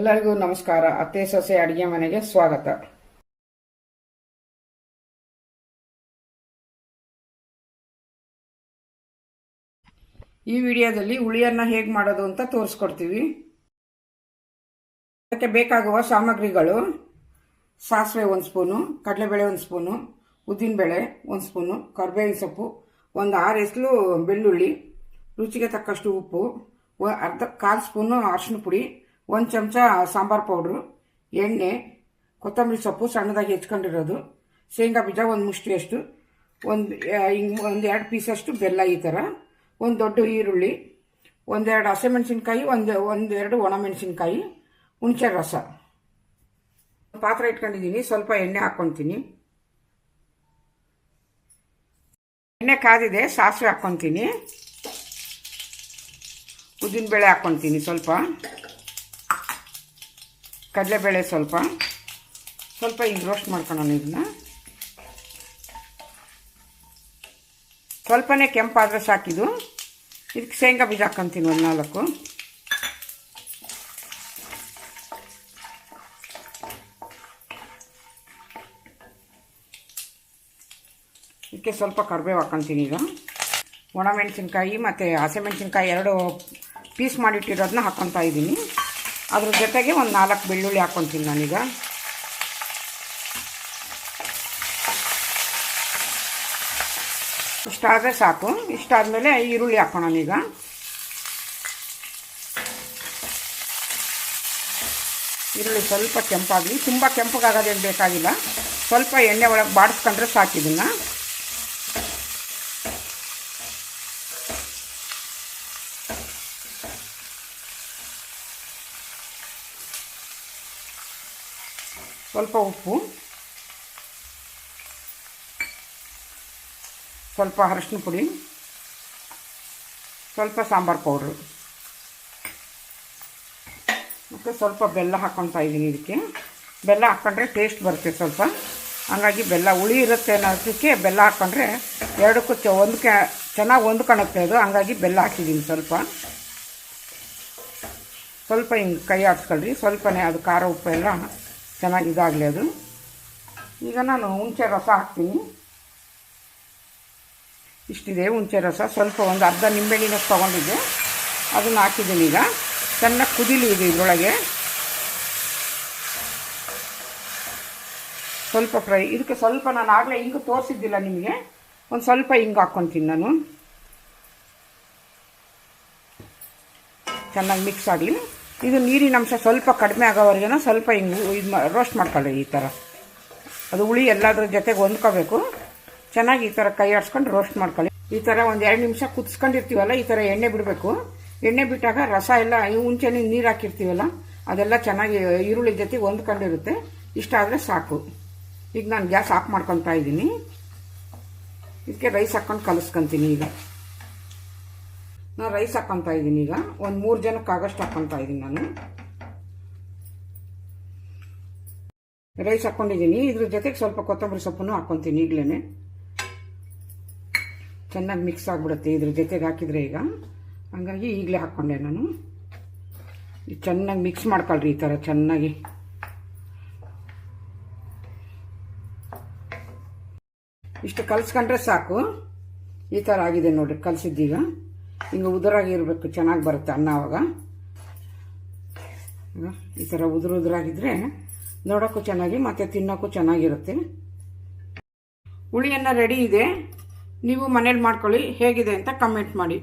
ಎಲ್ಲರಿಗೂ ನಮಸ್ಕಾರ. ಅತ್ತೆ, ಸೊಸೆ, ಅಡಿಗೆ ಮನೆಗೆ ಸ್ವಾಗತ. ಈ ವಿಡಿಯೋದಲ್ಲಿ ಹುಳಿಯನ್ನ ಹೇಗೆ ಮಾಡೋದು ಅಂತ ತೋರಿಸ್ಕೊಡ್ತೀವಿ. ಅದಕ್ಕೆ ಬೇಕಾಗುವ ಸಾಮಗ್ರಿಗಳು. ಸಾಸಿವೆ ಒಂದು ಸ್ಪೂನು, ಕಡಲೆಬೇಳೆ ಒಂದು ಸ್ಪೂನು, ಉದ್ದಿನಬೇಳೆ ಒಂದು ಸ್ಪೂನು, ಕರ್ಬೇವಿನ ಸೊಪ್ಪು, ಒಂದು ಆರು ಎಸ್ಲು ಬೆಳ್ಳುಳ್ಳಿ, ರುಚಿಗೆ ತಕ್ಕಷ್ಟು ಉಪ್ಪು ಅರ್ಧ ಕಾಲು ಸ್ಪೂನು ಅರಶಿನ ಪುಡಿ ಒಂದು ಚಮಚ ಸಾಂಬಾರು ಪೌಡ್ರು, ಎಣ್ಣೆ, ಕೊತ್ತಂಬರಿ ಸೊಪ್ಪು ಸಣ್ಣದಾಗಿ ಹೆಚ್ಕೊಂಡಿರೋದು, ಶೇಂಗಾ ಬೀಜ ಒಂದು ಮುಷ್ಟಿಯಷ್ಟು, ಒಂದು ಹಿಂಗೆ ಒಂದು ಎರಡು ಪೀಸಷ್ಟು ಬೆಲ್ಲ ಈ ಥರ ಒಂದು ದೊಡ್ಡ ಈರುಳ್ಳಿ ಒಂದೆರಡು ಹಸಿಮೆಣಸಿನ್ಕಾಯಿ, ಒಂದು ಒಂದೆರಡು ಒಣಮೆಣಸಿನ್ಕಾಯಿ, ಹುಣಸೆ ರಸ. ಪಾತ್ರೆ ಇಟ್ಕೊಂಡಿದ್ದೀನಿ ಸ್ವಲ್ಪ ಎಣ್ಣೆ ಹಾಕ್ಕೊತೀನಿ ಎಣ್ಣೆ ಕಾದಿದೆ, ಸಾಸಿವೆ ಹಾಕ್ಕೊತೀನಿ ಉದ್ದಿನ ಬೇಳೆ ಹಾಕ್ಕೊತೀನಿ ಸ್ವಲ್ಪ. ಕಡಲೆಬೇಳೆ ಸ್ವಲ್ಪ. ಸ್ವಲ್ಪ ಹಿಂಗೆ ರೋಸ್ಟ್ ಮಾಡ್ಕೊಳ್ಳೋಣ ಇದನ್ನ. ಸ್ವಲ್ಪನೇ ಕೆಂಪಾದರೆ ಸಾಕಿದು ಇದಕ್ಕೆ ಶೇಂಗಾ ಬೀಜ ಹಾಕ್ಕೊಂತೀನಿ ಒಂದು ನಾಲ್ಕು. ಇದಕ್ಕೆ ಸ್ವಲ್ಪ ಕರಿಬೇವು ಹಾಕ್ಕೊಂತೀನಿ ಈಗ. ಒಣಮೆಣಸಿನ್ಕಾಯಿ ಮತ್ತು ಹಸಿಮೆಣಸಿನ್ಕಾಯಿ ಎರಡು ಪೀಸ್ ಮಾಡಿಟ್ಟಿರೋದನ್ನ ಹಾಕ್ಕೊತಾ ಇದ್ದೀನಿ ಅದ್ರ ಜೊತೆಗೆ ಒಂದು ನಾಲ್ಕು ಬೆಳ್ಳುಳ್ಳಿ ಹಾಕ್ಕೊತೀನಿ ನಾನೀಗ. ಇಷ್ಟಾದರೆ ಸಾಕು. ಇಷ್ಟಾದಮೇಲೆ ಈರುಳ್ಳಿ ಹಾಕೋಣ ಈಗ ಈರುಳ್ಳಿ ಸ್ವಲ್ಪ ಕೆಂಪಾಗಲಿ. ತುಂಬ ಕೆಂಪಗಾಗೋದೇನು ಬೇಕಾಗಿಲ್ಲ. ಸ್ವಲ್ಪ ಎಣ್ಣೆ ಒಳಗೆ ಬಾಡಿಸ್ಕೊಂಡ್ರೆ ಸಾಕು ಸ್ವಲ್ಪ ಉಪ್ಪು, ಸ್ವಲ್ಪ ಅರಶಿನ ಪುಡಿ, ಸ್ವಲ್ಪ ಸಾಂಬಾರು ಪೌಡ್ರು. ಮತ್ತು ಸ್ವಲ್ಪ ಬೆಲ್ಲ ಹಾಕ್ಕೊತಾ ಇದ್ದೀನಿ ಇದಕ್ಕೆ. ಬೆಲ್ಲ ಹಾಕ್ಕೊಂಡ್ರೆ ಟೇಸ್ಟ್ ಬರುತ್ತೆ ಸ್ವಲ್ಪ. ಹಂಗಾಗಿ ಬೆಲ್ಲ ಹುಳಿ ಇರುತ್ತೆ ಅನ್ನೋದಕ್ಕೆ ಬೆಲ್ಲ ಹಾಕ್ಕೊಂಡ್ರೆ ಎರಡಕ್ಕೂ ಚ ಹೊಂದ್ಕೆ ಚೆನ್ನಾಗಿ ಹೊಂದ್ಕೊಳುತ್ತೆ ಅದು. ಹಂಗಾಗಿ ಬೆಲ್ಲ ಹಾಕಿದ್ದೀನಿ ಸ್ವಲ್ಪ. ಸ್ವಲ್ಪ ಹಿಂಗೆ ಕೈ ಆಡಿಸ್ಕೊಳ್ರಿ. ಸ್ವಲ್ಪನೇ ಅದು ಖಾರ ಉಪ್ಪು ಎಲ್ಲ ಚೆನ್ನಾಗಿ ಇದಾಗಲಿ ಅದು. ಈಗ ನಾನು ಹುಣಸೆ ರಸ ಹಾಕ್ತೀನಿ. ಇಷ್ಟಿದೆ ಹುಣಸೆ ರಸ. ಸ್ವಲ್ಪ ಒಂದು ಅರ್ಧ ನಿಂಬೆಹಣ್ಣಿನಷ್ಟು ತೊಗೊಂಡಿದ್ದೆ. ಅದನ್ನು ಹಾಕಿದ್ದೀನಿ ಈಗ. ಚೆನ್ನಾಗಿ ಕುದಿಲಿ ಇದೆ ಇದರೊಳಗೆ. ಸ್ವಲ್ಪ ಫ್ರೈ. ಇದಕ್ಕೆ ಸ್ವಲ್ಪ ನಾನು ಆಗಲೇ ಹಿಂಗೆ ತೋರಿಸಿದ್ದಿಲ್ಲ ನಿಮಗೆ. ಒಂದು ಸ್ವಲ್ಪ ಹಿಂಗೆ ಹಾಕ್ಕೊತೀನಿ ನಾನು. ಚೆನ್ನಾಗಿ ಮಿಕ್ಸ್ ಆಗಲಿ. ಇದು ನೀರಿನ ಅಂಶ ಸ್ವಲ್ಪ ಕಡಿಮೆ ಆಗೋವರೆಗೂ ಸ್ವಲ್ಪ ಹಿಂಗೆ ಇದು ರೋಸ್ಟ್ ಮಾಡ್ಕೊಳ್ಳಿ ಈ ಥರ ಅದು ಹುಳಿ ಎಲ್ಲದ್ರ ಜೊತೆಗೆ ಹೊಂದ್ಕೋಬೇಕು. ಚೆನ್ನಾಗಿ ಈ ಥರ ಕೈ ಆಡಿಸ್ಕೊಂಡು ರೋಸ್ಟ್ ಮಾಡ್ಕೊಳ್ಳಿ. ಈ ಥರ ಒಂದು ಎರಡು ನಿಮಿಷ ಕುದಿಸ್ಕೊಂಡಿರ್ತೀವಲ್ಲ, ಈ ಥರ ಎಣ್ಣೆ ಬಿಡಬೇಕು. ಎಣ್ಣೆ ಬಿಟ್ಟಾಗ ರಸ ಎಲ್ಲ ಮುಂಚೆನೇ ನೀರು ಹಾಕಿರ್ತೀವಲ್ಲ, ಅದೆಲ್ಲ ಚೆನ್ನಾಗಿ ಈರುಳ್ಳಿ ಜೊತೆಗೆ ಹೊಂದ್ಕೊಂಡಿರುತ್ತೆ. ಇಷ್ಟ ಆದರೆ ಸಾಕು. ಈಗ ನಾನು ಗ್ಯಾಸ್ ಆಫ್ ಮಾಡ್ಕೊತಾ ಇದ್ದೀನಿ. ಇದಕ್ಕೆ ರೈಸ್ ಹಾಕ್ಕೊಂಡು ಕಲಿಸ್ಕೊಂತೀನಿ ಈಗ. ನಾನು ರೈಸ್ ಹಾಕ್ಕೊತಾ ಇದ್ದೀನಿ ಈಗ. ಒಂದು ಮೂರು ಜನಕ್ಕೆ ಆಗಷ್ಟು ಹಾಕ್ಕೊತಾ ಇದ್ದೀನಿ ನಾನು. ರೈಸ್ ಹಾಕ್ಕೊಂಡಿದ್ದೀನಿ ಇದ್ರ ಜೊತೆಗೆ ಸ್ವಲ್ಪ ಕೊತ್ತಂಬರಿ ಸೊಪ್ಪನ್ನು ಹಾಕ್ಕೊತೀನಿ ಈಗಲೇ ಚೆನ್ನಾಗಿ ಮಿಕ್ಸ್ ಆಗಿಬಿಡುತ್ತೆ ಇದ್ರ ಜೊತೆಗೆ ಹಾಕಿದರೆ ಈಗ. ಹಂಗಾಗಿ ಈಗಲೇ ಹಾಕ್ಕೊಂಡೆ ನಾನು. ಚೆನ್ನಾಗಿ ಮಿಕ್ಸ್ ಮಾಡ್ಕೊಳ್ರಿ ಈ ಥರ ಚೆನ್ನಾಗಿ. ಇಷ್ಟು ಕಲಿಸ್ಕೊಂಡ್ರೆ ಸಾಕು. ಈ ಥರ ಆಗಿದೆ ನೋಡ್ರಿ, ಕಲಿಸಿದ್ದೀಗ. ಹಿಂಗೆ ಉದುರಾಗಿ ಇರಬೇಕು, ಚೆನ್ನಾಗಿ ಬರುತ್ತೆ ಅನ್ನ ಅವಾಗ. ಈ ಥರ ಉದುರು ಉದುರಾಗಿದ್ದರೆ ನೋಡೋಕ್ಕೂ ಚೆನ್ನಾಗಿ, ಮತ್ತು ತಿನ್ನೋಕ್ಕೂ ಚೆನ್ನಾಗಿರುತ್ತೆ. ಹುಳಿಯನ್ನು ರೆಡಿ ಇದೆ. ನೀವು ಮನೇಲಿ ಮಾಡ್ಕೊಳ್ಳಿ, ಹೇಗಿದೆ ಅಂತ ಕಮೆಂಟ್ ಮಾಡಿ.